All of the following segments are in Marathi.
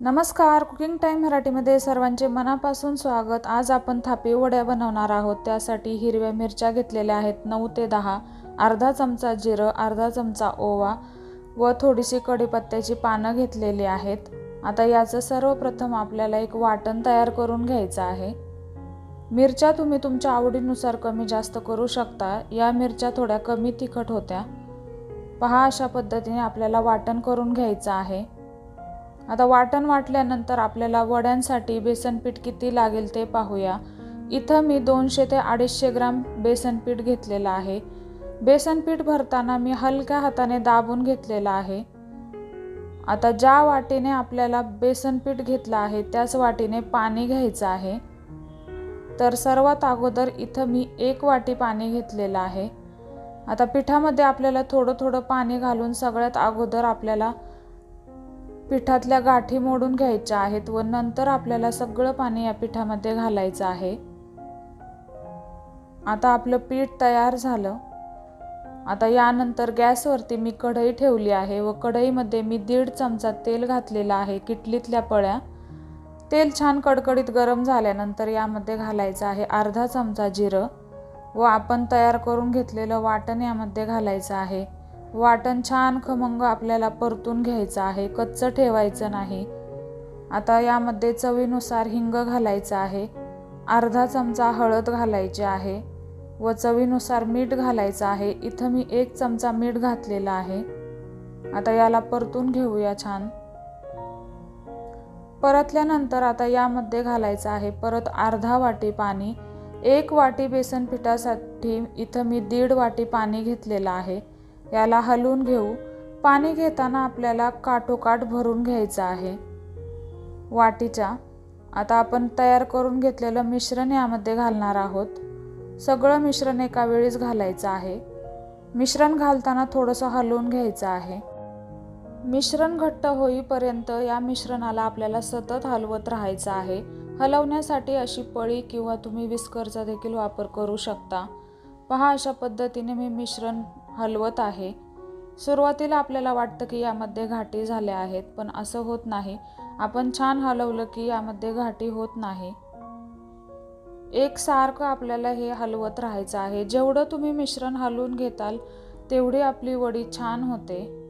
नमस्कार कुकिंग टाईम मराठीमध्ये सर्वांचे मनापासून स्वागत. आज आपण थापी वड्या बनवणार आहोत. त्यासाठी हिरव्या मिरच्या घेतलेल्या आहेत. नऊ ते दहा अर्धा चमचा जिरं अर्धा चमचा ओवा व थोडीशी कढीपत्त्याची पानं घेतलेली आहेत. आता याचं सर्वप्रथम आपल्याला एक वाटण तयार करून घ्यायचं आहे. मिरच्या तुम्ही तुमच्या आवडीनुसार कमी जास्त करू शकता. या मिरच्या थोड्या कमी तिखट होत्या. पहा अशा पद्धतीने आपल्याला वाटण करून घ्यायचं आहे. आता वाटण वाटल्यानंतर आपल्याला वड्यांसाठी बेसनपीठ किती लागेल ते पाहूया. इथं मी दोनशे ते अडीचशे ग्राम बेसनपीठ घेतलेलं आहे. बेसनपीठ भरताना मी हलक्या हाताने दाबून घेतलेलं आहे. आता ज्या वाटीने आपल्याला बेसनपीठ घेतलं आहे त्याच वाटीने पाणी घ्यायचं आहे. तर सर्वात अगोदर इथं मी एक वाटी पाणी घेतलेलं आहे. आता पिठामध्ये आपल्याला थोडं थोडं पाणी घालून सगळ्यात अगोदर आपल्याला पिठातल्या गाठी मोडून घ्यायच्या आहेत व नंतर आपल्याला सगळं पाणी या पिठामध्ये घालायचं आहे. आता आपलं पीठ तयार झालं. आता यानंतर गॅसवरती मी कढई ठेवली आहे व कढईमध्ये मी दीड चमचा तेल घातलेलं आहे किटलीतल्या पळ्या. तेल छान कडकडीत गरम झाल्यानंतर यामध्ये घालायचं आहे अर्धा चमचा जिरं व आपण तयार करून घेतलेलं वाटण यामध्ये घालायचं आहे. वाटण छान खमंग आपल्याला परतून घ्यायचं आहे कच्चं ठेवायचं नाही. आता यामध्ये चवीनुसार हिंग घालायचं आहे अर्धा चमचा हळद घालायची आहे व चवीनुसार मीठ घालायचं आहे. इथं मी एक चमचा मीठ घातलेला आहे. आता याला परतून घेऊया छान. परतल्यानंतर आता यामध्ये घालायचं आहे परत अर्धा वाटी पाणी. एक वाटी बेसन पिठासाठी इथं मी दीड वाटी पाणी घेतलेलं आहे. याला हलवून घेऊ. पाणी घेताना आपल्याला काठोकाठ भरून घ्यायचं आहे. वाटीच्या आता आपण तयार करून घेतलेलं मिश्रण यामध्ये घालणार आहोत. सगळं मिश्रण एका वेळीच घालायचं आहे. मिश्रण घालताना थोडंसं हलवून घ्यायचं आहे. मिश्रण घट्ट होईपर्यंत या मिश्रणाला आपल्याला सतत हलवत राहायचं आहे. हलवण्यासाठी अशी पळी किंवा तुम्ही विस्करचा देखील वापर करू शकता. पहा अशा पद्धतीने मी मिश्रण हलवत आहे. सुरुवातीला आपल्याला वाटतं की यामध्ये घाटी झाल्या आहेत पण असं होत नाही. आपण छान हलवलं की यामध्ये घाटी होत नाही. एक सारखं आपल्याला हे हलवत राहायचं आहे. जेवढं तुम्ही मिश्रण हलवून घेताल तेवढी आपली वडी छान होते.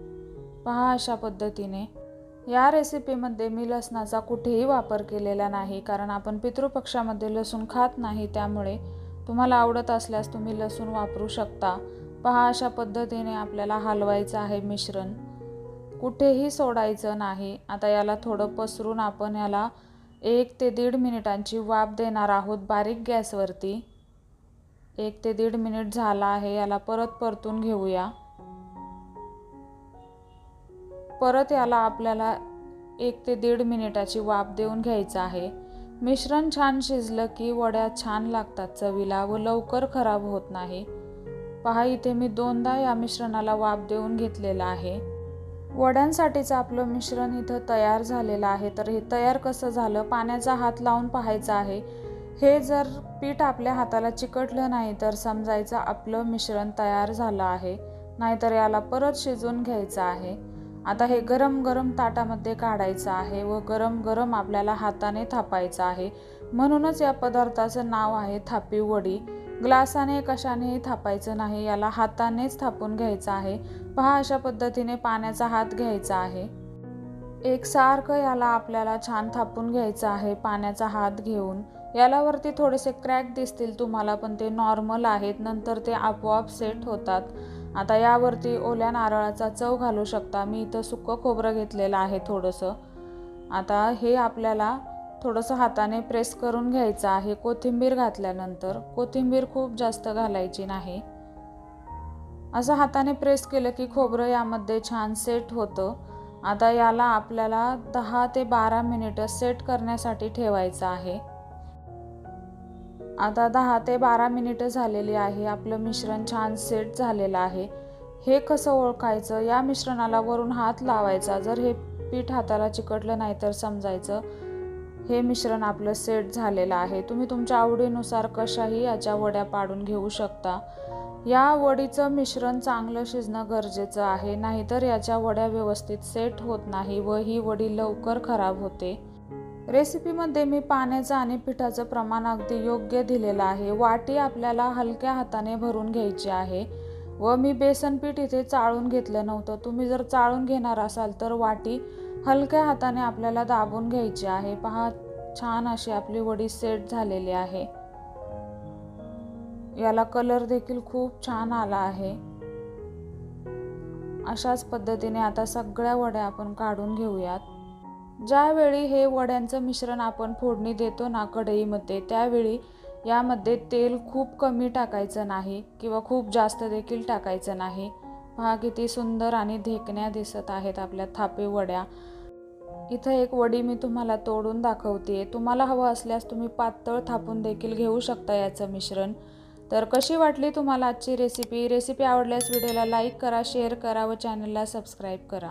पहा अशा पद्धतीने. या रेसिपीमध्ये मी लसणाचा कुठेही वापर केलेला नाही कारण आपण पितृपक्षामध्ये लसूण खात नाही त्यामुळे तुम्हाला आवडत असल्यास तुम्ही लसूण वापरू शकता. पहा अशा पद्धतीने आपल्याला हलवायचं आहे मिश्रण. कुठेही सोडायचं नाही. आता याला थोडं पसरून आपण याला एक ते दीड मिनिटांची वाफ देणार आहोत बारीक गॅसवरती. एक ते दीड मिनिट झाला आहे. याला परत परतून घेऊया. परत याला आपल्याला एक ते दीड मिनिटाची वाफ देऊन घ्यायचं आहे. मिश्रण छान शिजलं की वड्या छान लागतात चवीला व लवकर खराब होत नाही. पहा इथे मी दोनदा या मिश्रणाला वाफ देऊन घेतलेलं आहे. वड्यांसाठीचं आपलं मिश्रण इथं तयार झालेलं आहे. तर हे तयार कसं झालं? पाण्याचा हात लावून पाहायचं आहे. हे जर पीठ आपल्या हाताला चिकटलं नाही तर समजायचं आपलं मिश्रण तयार झालं आहे. नाहीतर याला परत शिजवून घ्यायचं आहे. आता हे गरम गरम ताटामध्ये काढायचं आहे व गरम गरम आपल्याला हाताने थापायचं आहे. म्हणूनच या पदार्थाचं नाव आहे थापी वडी ग्लासाने कशानेही थापायचं नाही याला हातानेच थापून घ्यायचं आहे. पहा अशा पद्धतीने पाण्याचा हात घ्यायचा आहे. एक सारखं याला आपल्याला छान थापून घ्यायचं आहे पाण्याचा हात घेऊन. यालावरती थोडेसे क्रॅक दिसतील तुम्हाला पण ते नॉर्मल आहेत नंतर ते आपोआप सेट होतात. आता यावरती ओल्या नारळाचा चव घालू शकता. मी इथं सुकं खोबरं घेतलेलं आहे थोडंसं. आता हे आपल्याला थोडंसं हाताने प्रेस करून घ्यायचं आहे. कोथिंबीर घातल्यानंतर कोथिंबीर खूप जास्त घालायची नाही. असं हाताने प्रेस केलं की खोबरं यामध्ये छान सेट होतं. आता याला आपल्याला दहा ते बारा मिनिटं सेट करण्यासाठी ठेवायचं आहे. आता दहा ते बारा मिनिटं झालेली आहे. आपलं मिश्रण छान सेट झालेलं आहे. हे कसं ओळखायचं? या मिश्रणाला वरून हात लावायचा. जर हे पीठ हाताला चिकटलं नाही तर समजायचं. हे मिश्रण आपलं सेट झालेलं आहे. तुम्ही तुमच्या आवडीनुसार कशाही याच्या वड्या पाडून घेऊ शकता. या वडीचं मिश्रण चांगलं शिजणं गरजेचं आहे. नाहीतर याच्या वड्या व्यवस्थित सेट होत नाही व ही वडी लवकर खराब होते. रेसिपीमध्ये मी पाण्याचं आणि पिठाचं प्रमाण अगदी योग्य दिलेलं आहे. वाटी आपल्याला हलक्या हाताने भरून घ्यायची आहे. व मी बेसन पीठ इथे चाळून घेतलं नव्हतं. तुम्ही जर चाळून घेणार असाल तर वाटी हलक्या हाताने आपल्याला दाबून घ्यायची आहे. पहा छान अशी आपली वडी सेट झालेली आहे. याला कलर देखील खूप छान आला आहे. अशाच पद्धतीने आता सगळ्या वड्या आपण काढून घेऊयात. ज्यावेळी हे वड्यांचं मिश्रण आपण फोडणी देतो ना कढईमध्ये त्यावेळी यामध्ये तेल खूप कमी टाकायचं नाही किंवा खूप जास्त देखील टाकायचं नाही. पहा किती सुंदर आणि धेकण्या दिसत आहेत आपल्या थापे वड्या. इथं एक वडी मी तुम्हाला तोडून दाखवते तुम्हाला हवं असल्यास तुम्ही पातळ थापून देखील घेऊ शकता याचं मिश्रण. तर कशी वाटली तुम्हाला आजची रेसिपी रेसिपी आवडल्यास व्हिडिओला लाईक करा शेअर करा व चॅनलला सबस्क्राईब करा.